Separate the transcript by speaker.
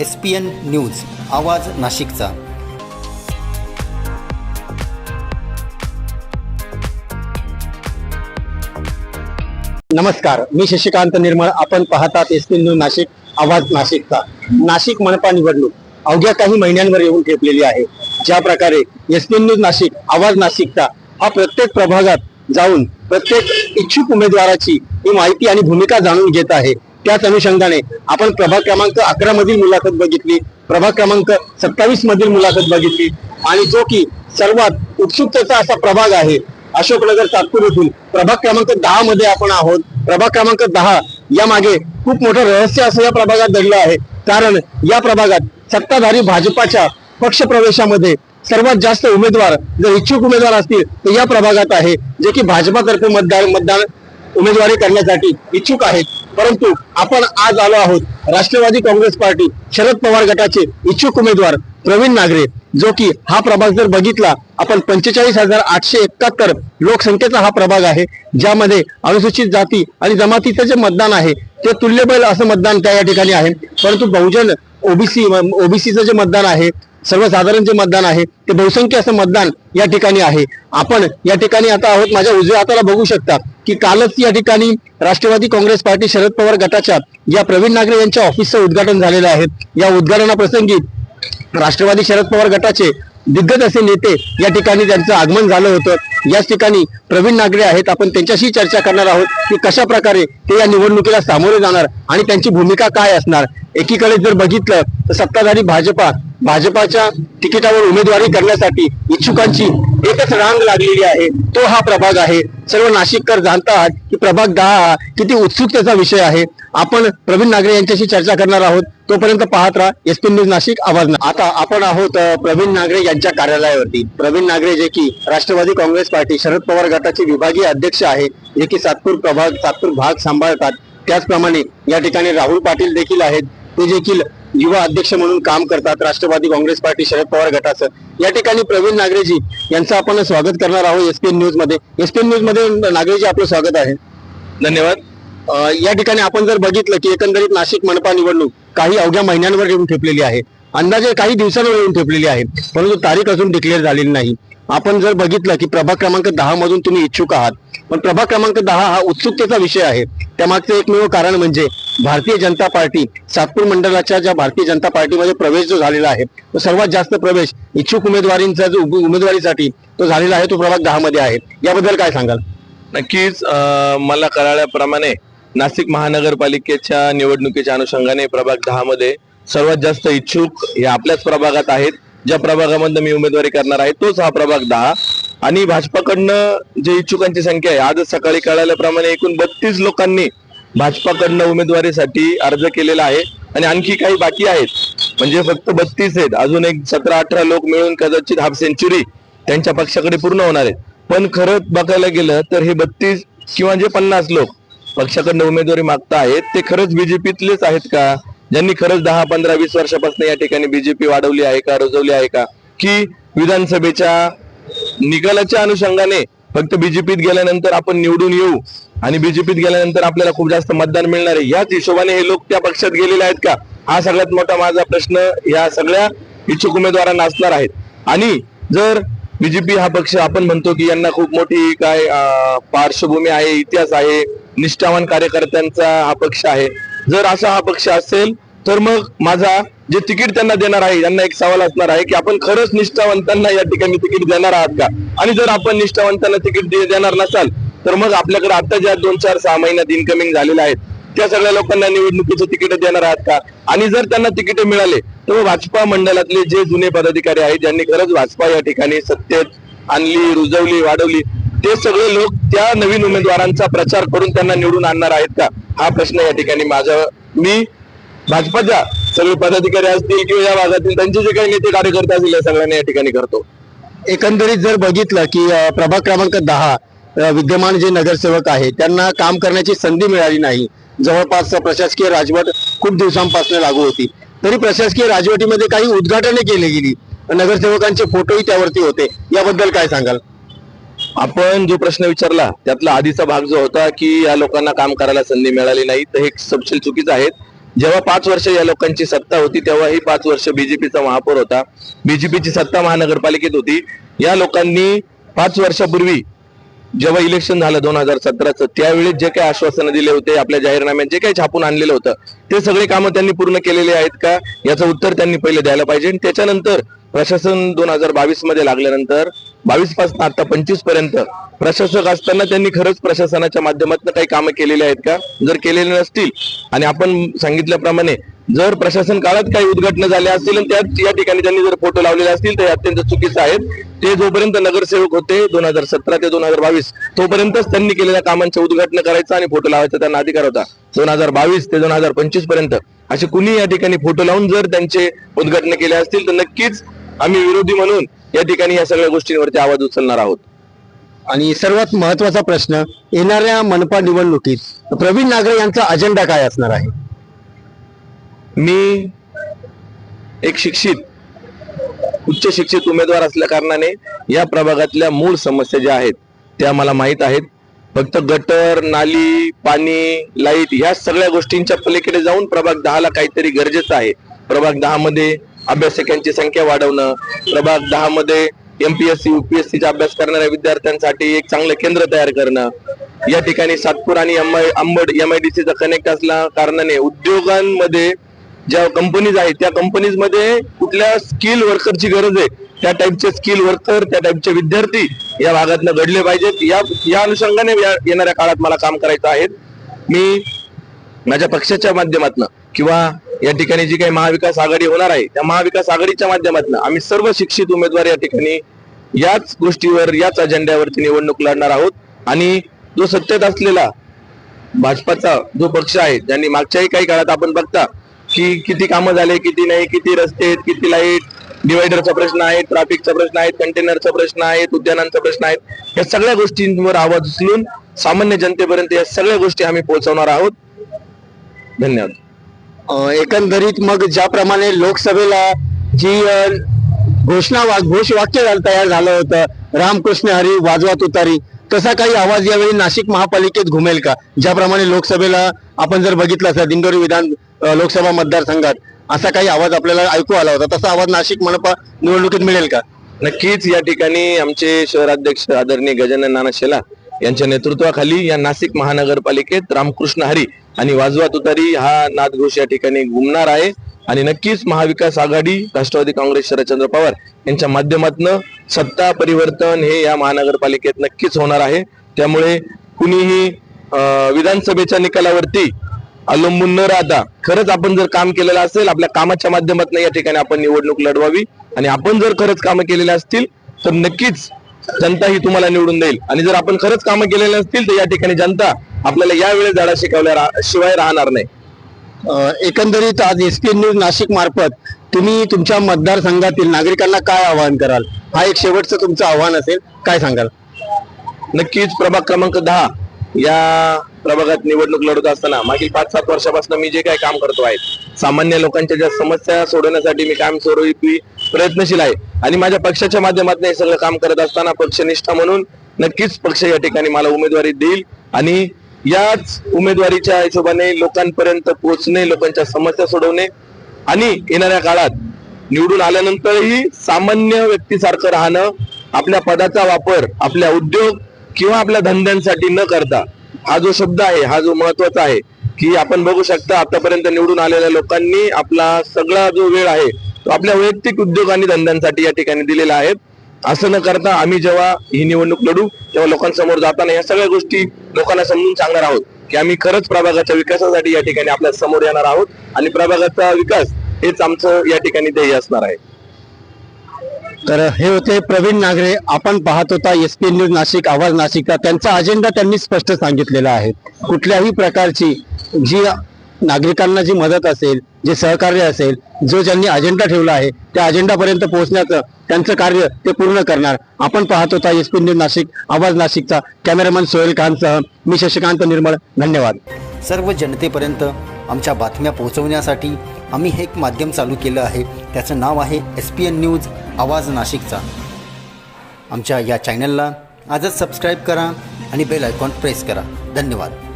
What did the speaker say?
Speaker 1: S P N news आवाज नाशिकचा.
Speaker 2: नमस्कार मी शशिकांत निर्मळ. आपण पाहतात एस पी न्यूज नाशिक आवाज नाशिकचा. नाशिक मनपा निवडणूक अवघ्या काही महिन्यांवर येऊन ठेपलेली आहे. ज्या प्रकारे एस पी न्यूज नाशिक आवाज नाशिकचा हा प्रत्येक प्रभागात जाऊन प्रत्येक इच्छुक उमेदवाराची ही माहिती आणि भूमिका जाणून घेत आहे त्याच अनुषंगाने आपण प्रभाग क्रमांक अकरा मधील मुलाखत बघितली प्रभाग क्रमांक सत्तावीस मधील मुलाखत बघितली आणि जो की सर्वात उत्सुकतेचा असा प्रभाग आहे अशोकनगर सातपूर येथील प्रभाग क्रमांक दहा मध्ये आपण आहोत. प्रभाग क्रमांक दहा या मागे खूप मोठं रहस्य असं या प्रभागात दडलं आहे. कारण या प्रभागात सत्ताधारी भाजपाच्या पक्ष प्रवेशामध्ये सर्वात जास्त उमेदवार जर इच्छुक उमेदवार असतील तर या प्रभागात आहे जे की भाजपातर्फे मतदान मतदान उमेदवारी करण्यासाठी इच्छुक आहेत. परंतु आपण आज आलो आहोत राष्ट्रवादी काँग्रेस पार्टी शरद पवार गटाचे इच्छुक उमेदवार प्रवीण नागरे जो की हा प्रभाग जर बघितला आपण पंचेचाळीस हजार आठशे एकाहत्तर लोकसंख्येचा हा प्रभाग आहे ज्यामध्ये अनुसूचित जाती आणि जमातीचं जे मतदान आहे ते तुल्यबल असं मतदान त्या या ठिकाणी आहे. परंतु बहुजन ओबीसी ओबीसीचं जे मतदान आहे सर्वसाधारण जे मतदान आहे ते बहुसंख्य असं मतदान या ठिकाणी आहे. आपण या ठिकाणी आता आहोत माझ्या उजव्या हाताला बघू शकता की कालच या ठिकाणी राष्ट्रवादी काँग्रेस पार्टी शरद पवार गटाच्या या प्रवीण नागरे यांच्या ऑफिसचं उद्घाटन झालेलं आहे. या उद्घाटनाप्रसंगी राष्ट्रवादी शरद पवार गटाचे दिग्गज असे नेते या ठिकाणी त्यांचं आगमन झालं होतं. याच ठिकाणी प्रवीण नागरे आहेत. आपण त्यांच्याशी चर्चा करणार आहोत की कशा प्रकारे ते या निवडणुकीला सामोरे जाणार आणि त्यांची भूमिका काय असणार. एकीकडे जर बघितलं तर सत्ताधारी भाजपा भाजपाच्या तिकिटावर उमेदवारी करण्यासाठी इच्छुकांची एकच रांग लागलेली आहे. तो हा प्रभाग आहे. सर्व नाशिककर जाणतात की प्रभाग दहा हा किती उत्सुकतेचा विषय आहे. आपण प्रवीण नागरे यांच्याशी चर्चा करणार आहोत. तोपर्यंत पाहत राहा एसपी न्यूज नाशिक आवाज ना- आता आपण आहोत प्रवीण नागरे यांच्या कार्यालयावरती. प्रवीण नागरे जे की राष्ट्रवादी काँग्रेस पार्टी शरद पवार गटाचे विभागीय अध्यक्ष आहे. जे की सातपूर प्रभाग सातपूर भाग सांभाळतात. त्याचप्रमाणे या ठिकाणी राहुल पाटील देखील आहेत. ते देखील युवा अध्यक्ष म्हणून काम करतात राष्ट्रवादी काँग्रेस पार्टी शरद पवार गटाचं. या ठिकाणी प्रवीण नागरेजी यांचं आपण स्वागत करणार आहोत एसपीएन न्यूजमध्ये. एसपीएन न्यूजमध्ये नागरेजी आपलं स्वागत आहे. धन्यवाद. या ठिकाणी आपण जर बघितलं की एकंदरीत नाशिक मनपा निवडणूक काही अवघ्या महिन्यांवर येऊन ठेपलेली आहे. अंदाजे काही दिवसांवर येऊन ठेपलेली आहे. परंतु तारीख अजून डिक्लेअर झालेली नाही. आपण जर बघितलं की प्रभाग क्रमांक दहा मधून तुम्ही इच्छुक आहात. पण प्रभाग क्रमांक दहा हा उत्सुकतेचा विषय आहे. त्यामागचं एकमेव कारण म्हणजे भारतीय जनता पार्टी सातपूर मंडळाच्या ज्या भारतीय जनता पार्टीमध्ये प्रवेश जो झालेला आहे तो सर्वात जास्त प्रवेश इच्छुक उमेदवारींचा जो उमेदवारीसाठी तो झालेला आहे तो प्रभाग दहा मध्ये आहे. याबद्दल काय सांगाल?
Speaker 3: नक्कीच मला कळाल्याप्रमाणे नाशिक महानगरपालिकेच्या निवडणुकीच्या अनुषंगाने प्रभाग दहा मध्ये सर्वात जास्त इच्छुक हे आपल्याच प्रभागात आहेत. ज्या प्रभागामध्ये मी उमेदवारी करणार आहे तोच हा प्रभाग दहा. आणि भाजपाकडनं जे इच्छुकांची संख्या आहे आजच सकाळी कळाल्याप्रमाणे एकूण बत्तीस लोकांनी भाजपाकडनं उमेदवारीसाठी अर्ज केलेला आहे आणि आणखी काही बाकी आहेत. म्हणजे फक्त बत्तीस आहेत. अजून एक सतरा अठरा लोक मिळून कदाचित हाफ सेंचुरी त्यांच्या पक्षाकडे पूर्ण होणार आहेत. पण खरं बघायला गेलं तर हे बत्तीस किंवा जे पन्नास लोक पक्षाकडनं उमेदवारी मागता आहेत ते खरंच बीजेपीतलेच आहेत का? ज्यांनी खरंच दहा पंधरा वीस वर्षापासून या ठिकाणी बीजेपी वाढवली आहे का रुजवली आहे का? की विधानसभेच्या निकालाच्या अनुषंगाने फक्त बीजेपीत गेल्यानंतर आपण निवडून येऊ आणि बीजेपीत गेल्यानंतर आपल्याला खूप जास्त मतदान मिळणार आहे. याच हिशोबाने हे लोक त्या पक्षात गेलेले आहेत का? हा सगळ्यात मोठा माझा प्रश्न या सगळ्या इच्छुक उमेदवारांना असणार आहेत. आणि जर बीजेपी हा पक्ष आपण म्हणतो की यांना खूप मोठी काय पार्श्वभूमी आहे इतिहास आहे निष्ठावान कार्यकर्त्यांचा हा पक्ष आहे. जर असा हा पक्ष असेल तर मग माझा जे तिकीट त्यांना देणार आहे यांना एक सवाल असणार आहे की आपण खरंच निष्ठावंतांना या ठिकाणी तिकीट देणार आहात का? आणि जर आपण निष्ठावंतांना तिकीट दे- देणार नसाल तर मग आपल्याकडे आता ज्या दोन चार सहा महिन्यात इन्कमिंग झालेल्या आहेत त्या सगळ्या लोकांना निवडणुकीचे तिकीट देणार आहात का? आणि जर त्यांना तिकीट मिळाले तर भाजपा मंडळातले जे जुने पदाधिकारी आहेत ज्यांनी खरंच भाजपा या ठिकाणी सत्तेत आणली रुजवली वाढवली ते सगळे लोक त्या नवीन उमेदवारांचा प्रचार करून त्यांना निवडून आणणार आहेत का? हा प्रश्न या ठिकाणी माझा मी भाजपाच्या सगळे पदाधिकारी असतील किंवा या भागातील त्यांचे जे काही नेते कार्यकर्ते असतील या सगळ्यांना या ठिकाणी करतो.
Speaker 2: एकंदरीत जर बघितलं की प्रभाग क्रमांक दहा विद्यमान जे नगरसेवक आहे त्यांना काम करण्याची संधी मिळाली नाही. जवळपास प्रशासकीय राजवट खूप दिवसांपासून लागू होती. तरी प्रशासकीय राजवटीमध्ये काही उद्घाटने केली गेली. नगरसेवकांचे फोटोही त्यावरती होते. याबद्दल काय सांगाल?
Speaker 3: आपण जो प्रश्न विचारला त्यातला आधीचा भाग जो होता की या लोकांना काम करायला संधी मिळाली नाही तर हे सबशील चुकीचं आहे. जेव्हा पाच वर्ष या लोकांची सत्ता होती तेव्हा ही पाच वर्ष बीजेपीचा महापौर होता. बीजेपीची सत्ता महानगरपालिकेत होती. या लोकांनी पाच वर्षापूर्वी जेव्हा इलेक्शन झालं दोन हजार सतराचं त्यावेळी जे काही आश्वासनं दिले होते आपल्या जाहीरनाम्यात जे काही छापून आणलेलं होतं ते सगळे कामं त्यांनी पूर्ण केलेले आहेत का? याचं उत्तर त्यांनी पहिले द्यायला पाहिजे. आणि त्याच्यानंतर प्रशासन दोन हजार बावीसमध्ये लागल्यानंतर बावीसपासून आता पंचवीसपर्यंत. प्रशासक असताना त्यांनी खरंच प्रशासनाच्या माध्यमातून काही कामं केलेली आहेत का? जर केलेले नसतील आणि आपण सांगितल्याप्रमाणे जर प्रशासन काळात काही उद्घाटन झाले असतील आणि त्यात या ठिकाणी त्यांनी जर फोटो लावलेले असतील तर अत्यंत चुकीचं आहेत. ते जोपर्यंत नगरसेवक होते दोन हजार सतरा ते दोन हजार बावीस तोपर्यंतच त्यांनी केलेल्या कामांचं उद्घाटन करायचं आणि फोटो लावायचा त्यांना अधिकार होता. दोन हजार बावीस ते दोन हजार पंचवीसपर्यंत. असे कुणी या ठिकाणी फोटो लावून जर त्यांचे उद्घाटन केले असतील तर नक्कीच आम्ही विरोधी म्हणून या ठिकाणी या सगळ्या गोष्टींवरती आवाज उचलणार आहोत.
Speaker 2: आणि सर्वात महत्त्वाचा प्रश्न येणाऱ्या मनपा निवडणुकीत प्रवीण नागरे यांचा अजेंडा काय असणार आहे?
Speaker 3: मी एक शिक्षित उच्च शिक्षित उमेदवार असल्या कारणाने या प्रभागातल्या मूळ समस्या ज्या आहेत त्या मला माहीत आहेत. फक्त गटर नाली पाणी लाइट ह्या सगळ्या गोष्टींच्या पलीकडे जाऊन प्रभाग दहाला काहीतरी गरजेचं आहे. प्रभाग दहा मध्ये अभ्यासकांची संख्या वाढवणं प्रभाग दहा मध्ये एमपीएससी युपीएससीचा अभ्यास करणाऱ्या विद्यार्थ्यांसाठी एक चांगलं केंद्र तयार करणं. या ठिकाणी सातपूर आणि एम आय अंबड एमआयडीसीचा कनेक्ट असल्या कारणाने उद्योगांमध्ये ज्या कंपनीज आहेत त्या कंपनीजमध्ये कुठल्या स्किल वर्करची गरज आहे त्या टाईपचे स्किल वर्कर त्या टाईपचे विद्यार्थी या भागातनं घडले पाहिजेत. या या अनुषंगाने येणाऱ्या काळात मला काम करायचं आहे. मी माझ्या पक्षाच्या माध्यमातून किंवा या ठिकाणी जी काही महाविकास आघाडी होणार आहे त्या महाविकास आघाडीच्या माध्यमातून आम्ही सर्व शिक्षित उमेदवार या ठिकाणी याच गोष्टीवर याच अजेंड्यावरती निवडणूक लढणार आहोत. आणि जो सत्तेत असलेला भाजपाचा जो पक्ष आहे ज्यांनी मागच्याही काही काळात आपण बघता की किती कामं झाले किती नाही किती रस्ते आहेत किती लाइट डिवायडरचा प्रश्न आहे ट्रॅफिकचा प्रश्न आहे कंटेनरचा प्रश्न आहे उद्यानांचा प्रश्न आहेत या सगळ्या गोष्टींवर आवाज उचलून सामान्य जनतेपर्यंत या सगळ्या गोष्टी आम्ही पोहोचवणार आहोत. धन्यवाद.
Speaker 2: एकंदरीत मग ज्याप्रमाणे लोकसभेला जी घोषणा वा- घोषवाक्य झालं- तयार झालं होतं रामकृष्ण हरी वाजवा तुतारी तसा काही आवाज यावेळी नाशिक महापालिकेत घुमेल का? ज्याप्रमाणे लोकसभेला आपण जर बघितलं असं दिंडोरी विधान लोकसभा मतदारसंघात असा काही आवाज आपल्याला ऐकू आला होता तसा आवाज नाशिक मनपा निवडणुकीत मिळेल का?
Speaker 3: नक्कीच या ठिकाणी आमचे शहराध्यक्ष आदरणीय गजानन नाना शेला यांच्या नेतृत्वाखाली या नाशिक महानगरपालिकेत रामकृष्ण हरी आणि वाजवा तुतारी हा नादघोष या ठिकाणी घुमणार आहे. आणि नक्कीच महाविकास आघाडी राष्ट्रवादी काँग्रेस शरदचंद्र पवार यांच्या माध्यमातून सत्ता परिवर्तन हे या महानगरपालिकेत नक्कीच होणार आहे. त्यामुळे कुणीही विधानसभेच्या निकालावरती अवलंबून न राहता खरंच आपण जर काम केलेलं असेल आपल्या कामाच्या माध्यमातून या ठिकाणी आपण निवडणूक लढवावी. आणि आपण जर खरंच कामं केलेले असतील तर नक्कीच जनता ही तुम्हाला निवडून देईल. आणि जर आपण खरंच कामं केलेले असतील तर या ठिकाणी जनता आपल्याला यावेळेस धडा शिकवल्या रा- शिवाय राहणार नाही.
Speaker 2: एकंदरीत आज एस पी न्यूज नाशिक मार्फत तुम्ही तुमच्या मतदारसंघातील नागरिकांना काय आवाहन कराल? हा एक शेवटचं तुमचं आव्हान असेल काय सांगाल?
Speaker 3: नक्कीच प्रभाग क्रमांक दहा या प्रभागात निवडणूक लढवत असताना मागील पाच सात वर्षापासून मी जे काही काम करतो आहे सामान्य लोकांच्या ज्या समस्या सोडवण्यासाठी मी काम स्वरूपी प्रयत्नशील आहे. आणि माझ्या पक्षाच्या माध्यमातून हे सगळं काम करत असताना पक्षनिष्ठा म्हणून नक्कीच पक्ष या ठिकाणी मला उमेदवारी देईल आणि याच उमेदवारीच्या हिशोबाने लोकांपर्यंत पोहोचणे लोकांच्या समस्या सोडवणे आणि येणाऱ्या काळात निवडून आल्यानंतरही सामान्य व्यक्तीसारखं राहणं आपल्या पदाचा वापर आपल्या उद्योग किंवा आपल्या धंद्यांसाठी न करता हा जो शब्द आहे हा जो महत्त्वाचा आहे की आपण बघू शकता आतापर्यंत निवडून आलेल्या लोकांनी आपला सगळा जो वेळ आहे तो आपल्या वैयक्तिक उद्योग आणि धंद्यांसाठी या ठिकाणी दिलेला आहे. असं न करता आम्ही जेव्हा ही निवडणूक लढू तेव्हा लोकांसमोर जाताना या सगळ्या गोष्टी लोकांना समजून सांगणार आहोत की आम्ही खरंच प्रभागाच्या विकासासाठी या ठिकाणी आपल्यासमोर येणार आहोत आणि प्रभागाचा विकास हेच आमचं या ठिकाणी ध्येय असणार आहे.
Speaker 2: तर हे होते प्रवीण नागरे आपण पाहत होता एस पी न्यूज नाशिक आवाज नाशिकचा. त्यांचा अजेंडा त्यांनी स्पष्ट सांगितलेला आहे. कुठल्याही प्रकारची जी नागरिकांना जी मदत असेल जे सहकार्य असेल जो ज्यांनी अजेंडा ठेवला आहे त्या अजेंडापर्यंत पोहोचण्याचं त्यांचं कार्य ते पूर्ण करणार. आपण पाहत होता एस पी न्यूज नाशिक आवाज नाशिकचा कॅमेरामॅन सोहेल खानसह मी शशिकांत निर्मळ. धन्यवाद.
Speaker 1: सर्व जनतेपर्यंत आमच्या बातम्या पोहोचवण्यासाठी आम्ही हे एक माध्यम चालू केलं आहे. त्याचं नाव आहे एस पी एन न्यूज आवाज नाशिकचा. आमच्या या चॅनलला आजच सबस्क्राईब करा आणि बेल आयकॉन प्रेस करा. धन्यवाद.